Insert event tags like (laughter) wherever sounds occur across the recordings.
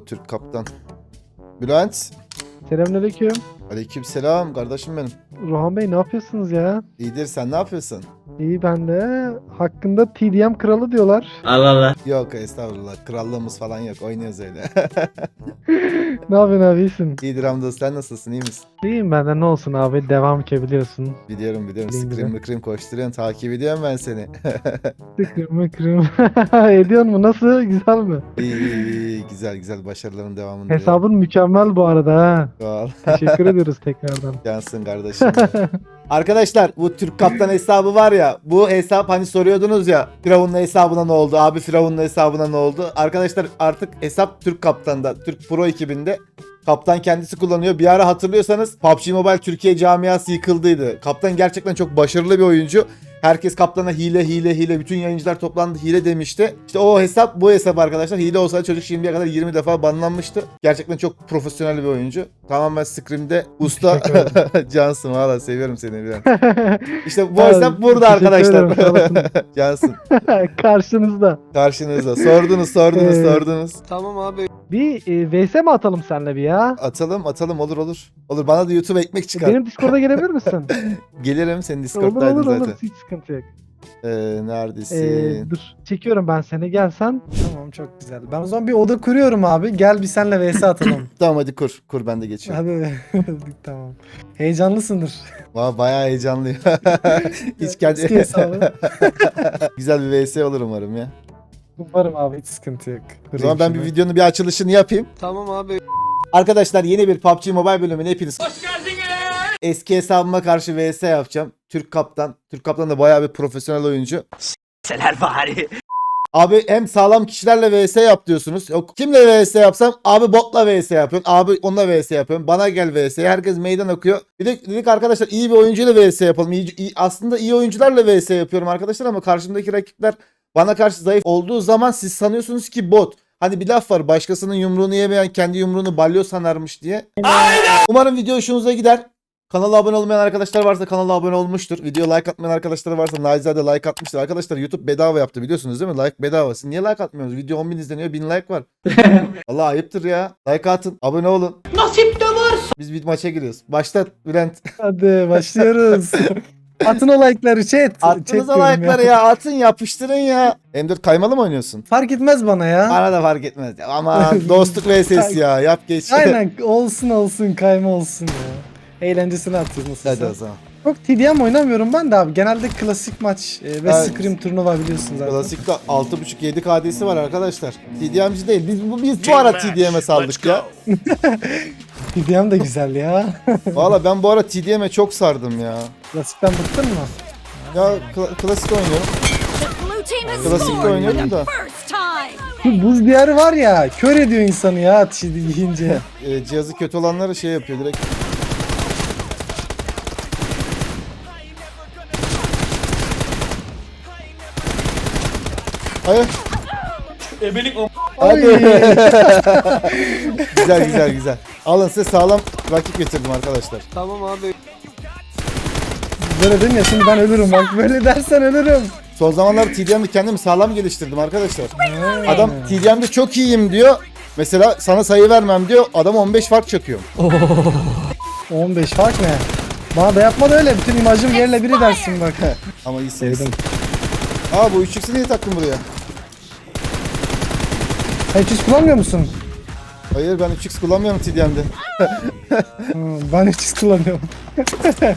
o Türk kaptan. Bülent. Selamünaleyküm. Aleyküm selam kardeşim benim. Rohan Bey ne yapıyorsunuz ya? İyidir sen ne yapıyorsun? İyi ben de. Hakkında TDM kralı diyorlar. Allah Allah. Yok estağfurullah krallığımız falan yok oynuyoruz öyle. (laughs) ne yapıyorsun abi iyisin? İyidir hamdolsun sen nasılsın iyi misin? İyiyim ben de ne olsun abi devam ki biliyorsun. Biliyorum biliyorum scream güzel. mıkrim koşturuyorsun takip ediyorum ben seni. (laughs) Tıkır mıkırım. (laughs) Ediyor mu? Nasıl? Güzel mi? iyi, iyi, iyi güzel güzel başarıların devamını. Hesabın mükemmel bu arada ha. Sağ ol. (laughs) Teşekkür ediyoruz tekrardan. Cansın kardeşim. (laughs) Arkadaşlar bu Türk kaptan hesabı var ya bu hesap hani soruyordunuz ya Firavun'un hesabına ne oldu abi Firavun'un hesabına ne oldu arkadaşlar artık hesap Türk kaptanda Türk Pro ekibinde Kaptan kendisi kullanıyor. Bir ara hatırlıyorsanız PUBG Mobile Türkiye camiası yıkıldıydı. Kaptan gerçekten çok başarılı bir oyuncu. Herkes kaptana hile hile hile bütün yayıncılar toplandı hile demişti. İşte o hesap bu hesap arkadaşlar. Hile olsaydı çocuk şimdiye kadar 20 defa banlanmıştı. Gerçekten çok profesyonel bir oyuncu. Tamamen Scrim'de (laughs) usta. (laughs) Cansın valla seviyorum seni biraz. (laughs) İşte bu hesap burada arkadaşlar. Cansın Karşınızda. karşınızda. Sordunuz sordunuz Ee, sordunuz. Tamam abi. Bir e, VS mi atalım seninle bir ya? Atalım atalım olur olur. Olur bana da YouTube ekmek çıkar. Benim Discord'a gelebilir misin? Gelirim senin olur Discord'daydın olur zaten. olur hiç sıkıntı yok. Ee, neredesin? Ee, dur çekiyorum ben seni gel sen. Tamam çok güzel. Ben o zaman bir oda kuruyorum abi. Gel bir senle vs atalım. (laughs) Tamam hadi kur. Kur ben de geçiyorum. Hadi (laughs) tamam. Heyecanlısındır. Valla bayağı heyecanlıyım. (laughs) Hiç kendi... Güzel bir VS olur umarım ya. Umarım abi hiç sıkıntı yok. O zaman ben bir videonun bir açılışını yapayım. Tamam abi. Arkadaşlar yeni bir PUBG Mobile bölümüne hepiniz hoş geldiniz. Eski hesabıma karşı VS yapacağım. Türk Kaptan. Türk Kaptan da bayağı bir profesyonel oyuncu. Seler bari. Abi hem sağlam kişilerle vs yap diyorsunuz. Yok kimle vs yapsam abi botla vs yapıyorsun. Abi onunla vs yapıyorum. Bana gel vs. Herkes meydan okuyor. Bir de dedik arkadaşlar iyi bir oyuncuyla vs yapalım. İyi, iyi- aslında iyi oyuncularla vs yapıyorum arkadaşlar ama karşımdaki rakipler bana karşı zayıf olduğu zaman siz sanıyorsunuz ki bot. Hani bir laf var başkasının yumruğunu yemeyen kendi yumruğunu balyo sanarmış diye. Umarım video hoşunuza gider. Kanala abone olmayan arkadaşlar varsa kanala abone olmuştur. Video like atmayan arkadaşlar varsa Naizade like atmıştır. Arkadaşlar YouTube bedava yaptı biliyorsunuz değil mi? Like bedava. Siz niye like atmıyorsunuz? Video 10 bin izleniyor 1000 like var. (laughs) Allah ayıptır ya. Like atın. Abone olun. Nasip de var. Biz bir maça giriyoruz. Başlat Bülent. (laughs) Hadi başlıyoruz. (laughs) Atın o like'ları chat. Attınız Chat o like'ları ya. Atın yapıştırın ya. M4 kaymalı mı oynuyorsun? Fark etmez bana ya. Bana da fark etmez. Ama dostluk vs ya. Yap geç. Aynen olsun olsun kayma olsun ya. Eğlencesini atıyoruz Hadi nasılsa. o zaman. Çok TDM oynamıyorum ben de abi. Genelde klasik maç e, ve Evet. Scrim turnuva biliyorsun zaten. Klasikte 6.5-7 KD'si var arkadaşlar. TDM'ci değil. Biz, bu- biz bu ara TDM'e saldık ya. (laughs) TDM de güzel ya. (laughs) Valla ben bu ara TDM'e çok sardım ya. Klasikten bıktın mı? Ya kla- klasik oynuyorum. Blue team has Klasikte scored oynuyorum da. the first time. Şu buz diyarı var ya kör ediyor insanı ya ateşi yiyince. (laughs) E, cihazı kötü olanları şey yapıyor direkt. Hayır. Hadi. (laughs) güzel güzel güzel. Alın size sağlam rakip getirdim arkadaşlar. Tamam abi. Böyle değil mi ya şimdi ben ölürüm bak böyle dersen ölürüm. Son zamanlarda TDM'de kendimi sağlam geliştirdim arkadaşlar. Adam TDM'de çok iyiyim diyor. Mesela sana sayı vermem diyor. Adam 15 fark çakıyor. 15 fark ne? Bana da yapma da öyle bütün imajım yerle biri dersin bak. Ama iyisiniz. Sevdim. Aa bu 3x'i niye taktın buraya? Sen hiç kullanmıyor musun? Hayır ben 3x kullanmıyorum TDM'de. Hı, ben hiç kullanıyorum. (laughs)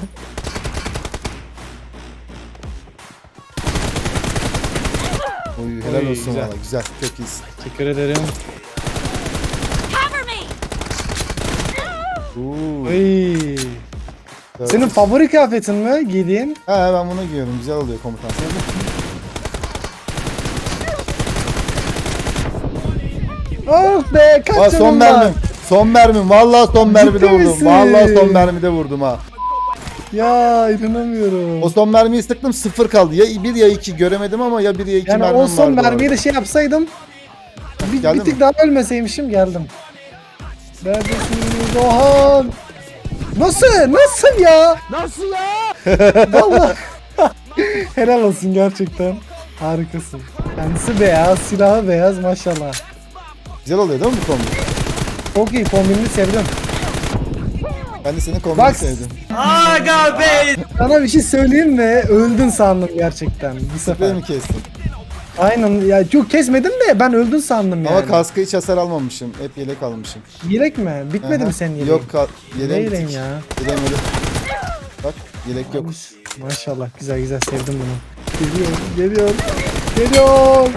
Oy helal Oy, olsun güzel. valla güzel çok iyisin. Teşekkür ederim. Cover me. Oo, Oy. evet. Senin favori kıyafetin mi giydiğin? He ben bunu giyiyorum güzel oluyor komutan. Oh be kaç Aa, son var? mermim. Son mermim. Vallahi son mermide vurdum. misin? Vallahi son mermide vurdum ha. Ya inanamıyorum. O son mermiyi sıktım sıfır kaldı. Ya bir ya iki göremedim ama ya bir ya iki yani mermim o son vardı mermiyi de şey yapsaydım. Bir, bir tık mi? daha ölmeseymişim geldim. Neredesiniz Ohan? Nasıl? Nasıl ya? Nasıl ya? (laughs) Vallahi. Helal olsun gerçekten. Harikasın. Kendisi beyaz, silahı beyaz maşallah. Güzel oluyor değil mi bu kombi? Çok iyi kombinini sevdim. Ben de senin kombini Bak. sevdim. Sana bir şey söyleyeyim mi? Öldün sandım gerçekten bir Sprey sefer. mi kestin? Aynen ya çok kesmedim de ben öldün sandım yani. Ama kaskı hiç hasar almamışım. Hep yelek almışım. Yelek mi? Bitmedi Aha. mi senin yeleğin? Yok ka- Ne yeleğim yeleğin bitik. ya? Yeleğim öyle. Bak yelek yok. Maşallah güzel güzel sevdim bunu. Geliyor, geliyor, geliyor.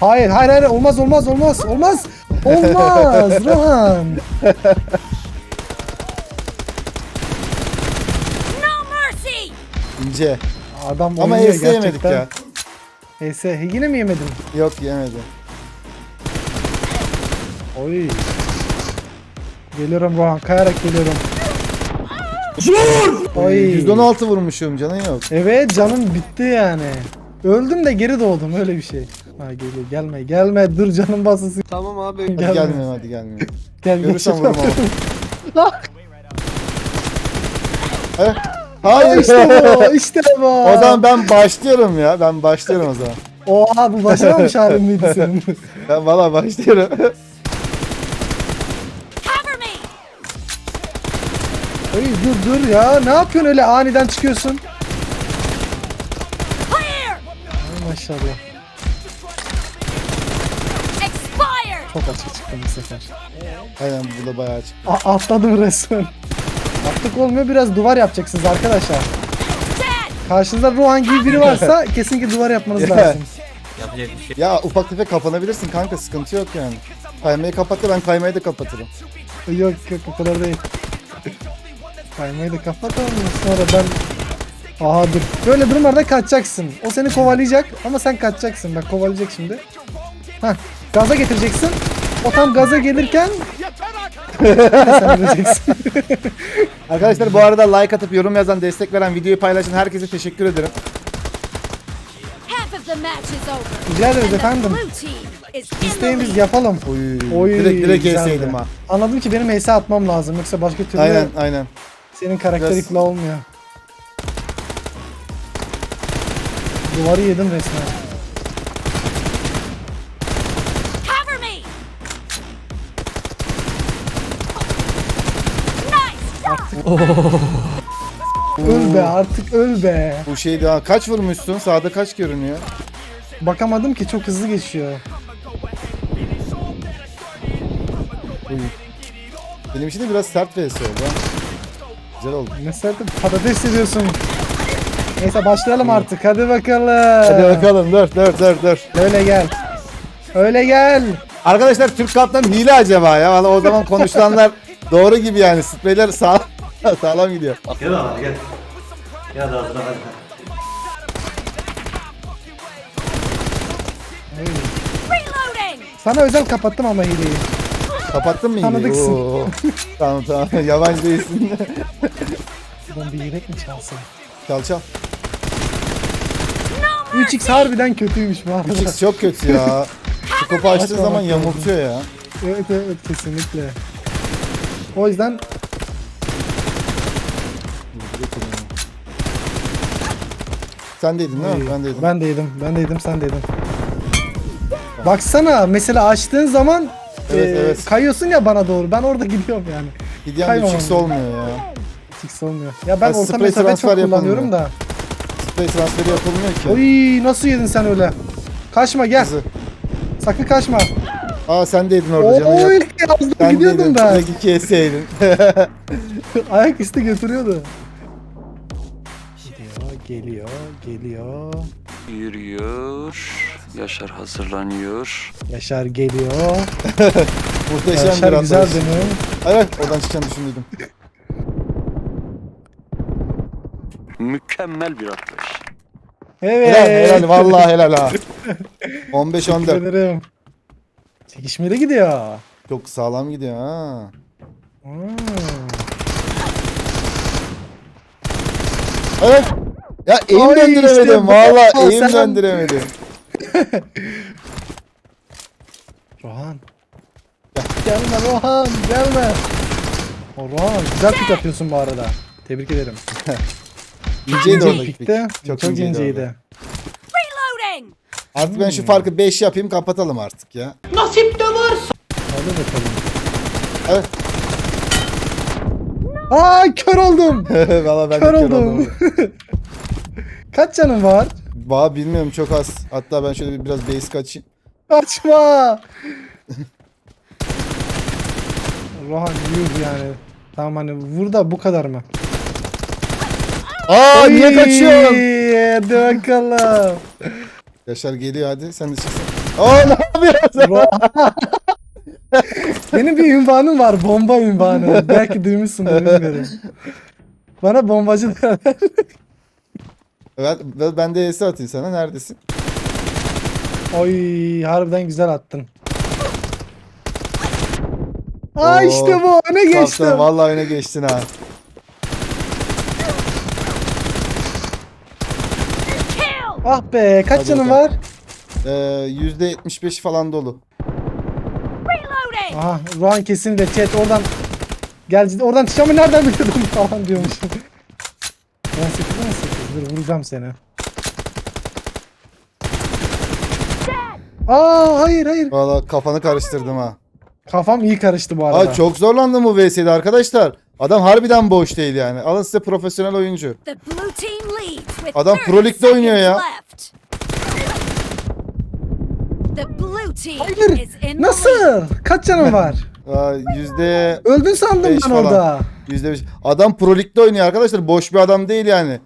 Hayır, hayır, hayır, olmaz, olmaz, olmaz, olmaz, olmaz, (laughs) Rohan. No mercy! İnce. Adam Ama oynuyor ES yemedik gerçekten. ya. ES, yine mi yemedin? Yok yemedi. Oy. Geliyorum Rohan, kayarak geliyorum. Oy. 116 vurmuşum canın yok. Evet, canım bitti yani. Öldüm de geri doğdum, öyle bir şey. Ha geliyor, gelme, gelme, dur canım basılsın. Tamam abi. Hadi Gelme. gelmiyorum hadi gelmiyorum. (laughs) Gel, Görürsen gel. vurma. Ah, (laughs) Hayır. Hayır. işte bu, (laughs) işte bu. o zaman ben başlıyorum ya. Ben başlıyorum o zaman. Oha bu başaramamış halin miydi senin? Ben valla başlıyorum. Ay dur dur ya ne yapıyorsun öyle aniden çıkıyorsun? Ay maşallah. Çok açık çıktım bu sefer. Aynen bu da bayağı açık. A- atladım resmen. Atlık olmuyor biraz duvar yapacaksınız arkadaşlar. Karşınızda Rohan gibi biri varsa kesinlikle duvar yapmanız Ya. lazım. Ya ufak tefek kapanabilirsin kanka sıkıntı yok yani. Kaymayı kapattı ben kaymayı da kapatırım. Yok yok o kadar değil. Kaymayı da kapatalım sonra ben... Aha dur. Böyle durumlarda kaçacaksın. O seni kovalayacak ama sen kaçacaksın. Bak kovalayacak şimdi. Hah. Gaza getireceksin. O tam gaza gelirken... (laughs) (laughs) sen öleceksin. (laughs) Arkadaşlar bu arada like atıp yorum yazan destek veren videoyu paylaşan herkese teşekkür ederim. Rica ederiz efendim. İsteyin biz yapalım. Oy, Oy, direkt direkt güzeldi. yeseydim ha. Anladım ki benim HS atmam lazım. Yoksa başka türlü Aynen aynen. senin Biraz- ikna olmuyor. Duvarı yedim resmen. Cover me! Nice! Öl be artık öl be. Bu şey daha kaç vurmuşsun? Sağda kaç görünüyor? Bakamadım ki çok hızlı geçiyor. Benim için de biraz sert vs oldu ha. Güzel oldu. Ne serdim patates ediyorsun. Neyse başlayalım artık hadi bakalım. Hadi bakalım dur dur dur dur. Öyle gel. Öyle gel. Arkadaşlar Türk Kaptan hile acaba ya? Valla o zaman konuşulanlar (laughs) doğru gibi yani. Spreyler sağ (laughs) sağlam gidiyor. Gel abi gel. Gel ağzına hadi. Reloading! Sana özel kapattım ama hileyi. Kapattın mı hileyi? Tanıdıksın. Oo. (laughs) tamam tamam. (laughs) Yabancı değilsin. Buradan bir yürek mi çalsın? çal çal. 3x harbiden kötüymüş bu arada. X çok kötü ya. Skopu açtığı zaman yamultuyor ya. Evet evet kesinlikle. O yüzden Sen deydin değil mi? Ben dedim. ben de yedim. Ben de yedim sen de yedin. Baksana mesela açtığın zaman Evet, e, evet. kayıyorsun ya bana doğru. Ben orada gidiyorum yani. Gidiyen Kaymamam 3x olmuyor ya. X olmuyor. Ya ben Ha, orta mesafe çok transfer kullanıyorum yapılmıyor. da. Spray transferi yapılmıyor ki. Oy nasıl yedin sen öyle? Kaçma gel. Hızı. Sakın kaçma. Aa sen deydin orada canı Oy yok. yazdım Sen gidiyordum deydin. ben. Direkt iki yeseydin. (laughs) Ayak üstü götürüyordu. Geliyor, geliyor, geliyor. Yürüyor. Yaşar hazırlanıyor. Yaşar geliyor. (laughs) Muhteşem Yaşar bir güzel atlayış. dönüyor. Evet oradan çıkacağını düşündüm. Mükemmel bir atlayış. Evet. Helal helal vallahi helal ha. (laughs) Teşekkür 15-14. ederim. Çekişmeli gidiyor. Çok sağlam gidiyor ha. Hmm. Evet. Ya eğim Ay, döndüremedim işte bu. valla Sen- eğim döndüremedim. (laughs) Rohan. Gelme Rohan, gelme. O Rohan, güzel pik atıyorsun bu arada. Tebrik ederim. (laughs) İnceydi İnce oradaki pik. Çok, Çok, inceydi. Reloading! Artık ben şu Hmm. farkı 5 yapayım kapatalım artık ya. Hadi bakalım. Evet. Aa kör oldum. (laughs) Valla ben de Kör kör oldum. oldum. Kaç canın var? Valla bilmiyorum çok az. Hatta ben şöyle bir biraz base kaçayım. Kaçma. Rohan yuh yani. Tamam hani vur da bu kadar mı? Aa niye kaçıyorsun? Hadi bakalım. Yaşar geliyor hadi sen de çıksın. Aa ne yapıyorsun? Rohan. (laughs) Benim bir ünvanım var. Bomba ünvanı. Belki duymuşsundur bilmiyorum. Bana bombacı derler. (laughs) Ben, ben- de ES atayım sana neredesin? Oy harbiden güzel attın. Aa Oo, işte bu. Öne geçtim. Kaptan vallahi öne geçtin ha. Ah be kaç Hadi canın bakalım. var? Ee, %75 falan dolu. Reloading! Aha Rohan kesinlikle chat oradan Gel oradan çıkacağımı nereden biliyordum (laughs) falan diyormuşum. 18 18 dur vuracağım seni. Aa hayır hayır. Valla kafanı karıştırdım ha. Kafam iyi karıştı bu arada. Aa, çok zorlandım bu VS'de arkadaşlar. Adam harbiden boş değil yani. Alın size profesyonel oyuncu. Adam 30 Pro Lig'de oynuyor ya. Hayır. Nasıl? Kaç canın (laughs) var? Aa, yüzde Öldün sandım ben falan. orada. yüzde beş. Adam Pro Lig'de oynuyor arkadaşlar. Boş bir adam değil yani.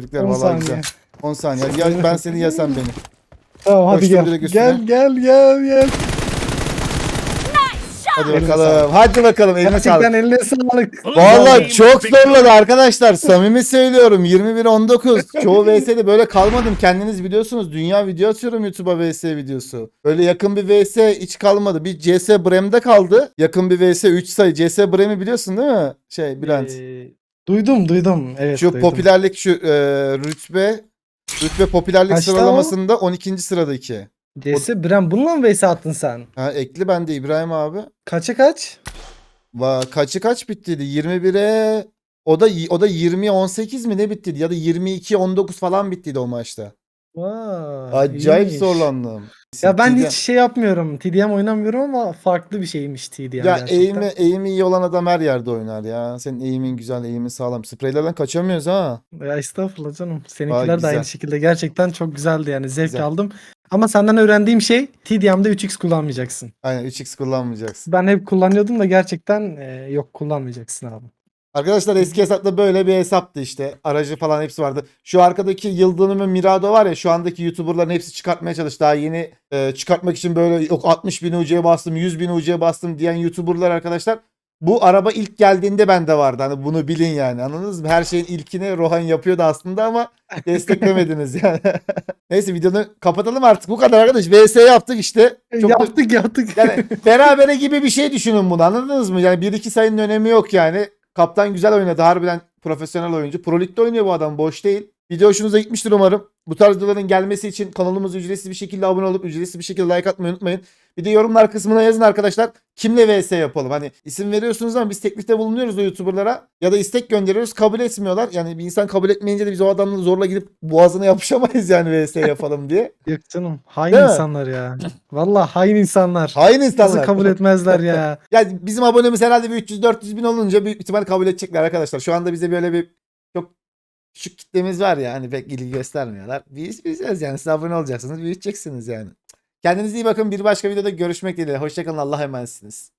Tebrikler 10 vallahi saniye. güzel. 10 saniye. Gel (laughs) ben seni yesem beni. Tamam hadi Koştum gel. direkt üstüne. Gel gel gel gel. Hadi Eline bakalım. Hadi bakalım. Eline Gerçekten sağlık. eline sağlık. Vallahi çok zorladı arkadaşlar. Samimi söylüyorum. (laughs) 21-19. Çoğu VS'de böyle kalmadım. Kendiniz biliyorsunuz. Dünya video atıyorum YouTube'a VS videosu. Öyle yakın bir VS hiç kalmadı. Bir CS Brem'de kaldı. Yakın bir VS 3 sayı. CS Brem'i biliyorsun değil mi? Şey Bülent. Ee, duydum duydum. Evet şu duydum. popülerlik şu e, rütbe rütbe popülerlik Kaçta o? sıralamasında 12. sıradaki. CS Brem bununla mı vs attın sen? Ha, ekli ben de İbrahim abi. Kaça kaç? Va kaçı kaç bittiydi? 21'e o da o da 20'ye 18 mi ne bittiydi ya da 22 19 falan bittiydi o maçta. Vay, Acayip iyiymiş. zorlandım. Ya ben TDM hiç şey yapmıyorum. TDM oynamıyorum ama farklı bir şeymiş TDM ya gerçekten. eğimi, eğimi iyi olan adam her yerde oynar ya. Senin eğimin güzel, eğimin sağlam. Spreylerden kaçamıyoruz ha. Ya estağfurullah canım. Vay, Seninkiler de güzel. aynı şekilde. Gerçekten çok güzeldi yani. Zevk Güzel. aldım. Ama senden öğrendiğim şey TDM'de 3x kullanmayacaksın. Aynen 3x kullanmayacaksın. Ben hep kullanıyordum da gerçekten e, yok kullanmayacaksın abi. Arkadaşlar eski hesapta böyle bir hesaptı işte. Aracı falan hepsi vardı. Şu arkadaki Yıldönüm'ün Mirado var ya şu andaki YouTuber'ların hepsi çıkartmaya çalıştı. Daha yeni e, çıkartmak için böyle yok 60 bin UC'ye bastım 100 bin UC'ye bastım diyen YouTuber'lar arkadaşlar. Bu araba ilk geldiğinde bende vardı. Hani bunu bilin yani. Anladınız mı? Her şeyin ilkini Rohan yapıyordu aslında ama (laughs) desteklemediniz yani. (laughs) Neyse videonu kapatalım artık. Bu kadar arkadaş. VS yaptık işte. Çok da- yaptık yaptık. yani (laughs) berabere gibi bir şey düşünün bunu anladınız mı? Yani 1-2 sayının önemi yok yani. Kaptan güzel oynadı. Harbiden profesyonel oyuncu. Pro Lig'de oynuyor bu adam. Boş değil. Video hoşunuza gitmiştir umarım. Bu tarz videoların gelmesi için kanalımıza ücretsiz bir şekilde abone olup ücretsiz bir şekilde like atmayı unutmayın. Bir de yorumlar kısmına yazın arkadaşlar. Kimle vs yapalım? Hani isim veriyorsunuz ama biz teklifte bulunuyoruz o YouTuber'lara. Ya da istek gönderiyoruz. Kabul etmiyorlar. Yani bir insan kabul etmeyince de biz o adamla zorla gidip boğazına yapışamayız yani vs yapalım diye. Yok canım. Hain Değil mi? insanlar ya. Vallahi hain insanlar. Hain Nasıl insanlar. kabul etmezler ya. (laughs) Yani bizim abonemiz herhalde bir 300-400 bin olunca büyük ihtimal kabul edecekler arkadaşlar. Şu anda bize böyle bir küçük kitlemiz var ya hani pek ilgi göstermiyorlar. Biz bizeceğiz yani siz abone olacaksınız büyüteceksiniz yani. Kendinize iyi bakın bir başka videoda görüşmek dileğiyle. Hoşçakalın Allah'a emanetsiniz.